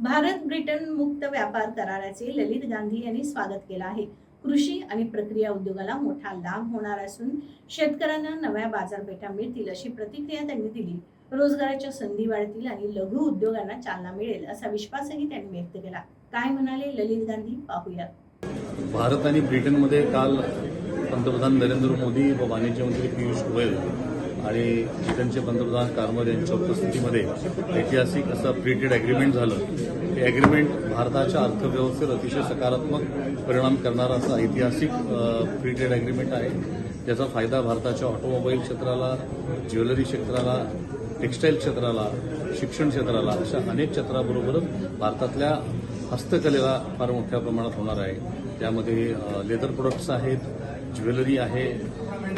Bharat Britain मुक्त व्यापार कराराचे ललित गांधी यांनी स्वागत केलं आहे. कृषी आणि प्रक्रिया उद्योगाला मोठा लाभ होणार असून शेतकऱ्यांना नव्या बाजारपेठा मिळतील अशी प्रतिक्रिया त्यांनी दिली. रोजगाराच्या संधी वाढतील आणि लघु उद्योगांना चालना मिळेल असा विश्वासही त्यांनी व्यक्त केला. काय म्हणाले ललित गांधी? पाहूयात भारत आणि ब्रिटनमध्ये काल पंतप्रधान नरेंद्र मोदी व वाणिज्य मंत्री पियुष गोयल आणि ब्रिटनचे पंतप्रधान कारमर यांच्या उपस्थितीमध्ये ऐतिहासिक असं फ्री ट्रेड अग्रीमेंट झालं. हे अग्रीमेंट भारताच्या अर्थव्यवस्थेवर अतिशय सकारात्मक परिणाम करणारा असं ऐतिहासिक फ्री ट्रेड अग्रीमेंट आहे. त्याचा फायदा भारताच्या ऑटोमोबाईल क्षेत्राला ज्वेलरी क्षेत्राला टेक्स्टाईल क्षेत्राला शिक्षण क्षेत्राला अशा अनेक क्षेत्राबरोबरच भारतातल्या हस्तकलेला फार मोठ्या प्रमाणात होणार आहे. त्यामध्ये लेदर प्रोडक्ट्स आहेत ज्वेलरी आहे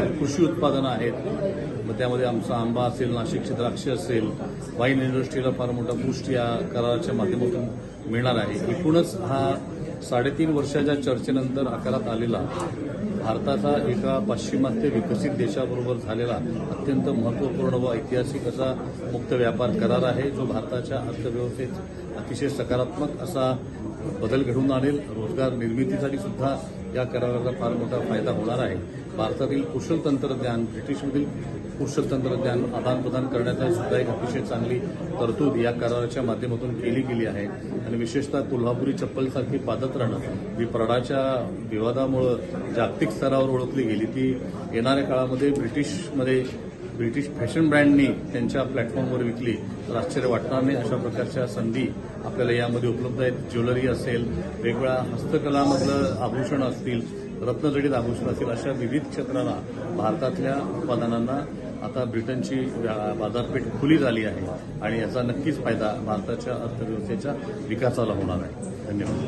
कृषी उत्पादनं आहेत. मग त्यामध्ये आमचा आंबा असेल नाशिकची द्राक्ष असेल वाईन इंडस्ट्रीला फार मोठा बूस्ट या कराराच्या माध्यमातून मिळणार आहे. एकूणच हा साडेतीन वर्षाच्या चर्चेनंतर आकारात आलेला भारताचा एका पाश्चिमात्य विकसित देशाबरोबर झालेला अत्यंत महत्त्वपूर्ण व ऐतिहासिक असा मुक्त व्यापार करार आहे जो भारताच्या अर्थव्यवस्थेत अतिशय सकारात्मक असा बदल घडून आणेल. रोजगार निर्मितीसाठी सुद्धा या कराराचा फार मोठा फायदा होणार आहे. भारतातील कुशल तंत्रज्ञान ब्रिटिशमधील कुशल तंत्रज्ञान आदानप्रदान करण्याचा सुद्धा एक अतिशय चांगली तरतूद या कराराच्या माध्यमातून केली गेली आहे. आणि विशेषतः कोल्हापुरी चप्पलसारखी पादत्राणं जी प्रडाच्या विवादामुळं जागतिक स्तरावर ओळखली गेली. ती येणाऱ्या काळामध्ये ब्रिटिशमध्ये ब्रिटिश फॅशन ब्रँडनी त्यांच्या प्लॅटफॉर्मवर विकली. तर आश्चर्य वाटणार नाही अशा प्रकारच्या संधी आपल्याला यामध्ये उपलब्ध आहेत. ज्वेलरी असेल वेगवेगळ्या हस्तकलामधलं आभूषण असतील रत्नजडित आभूषण असतील अशा विविध क्षेत्राला भारतातल्या उत्पादनांना आता ब्रिटनची बाजारपेठ खुली झाली आहे आणि याचा नक्कीच फायदा भारताच्या अर्थव्यवस्थेच्या विकासाला होणार आहे. धन्यवाद.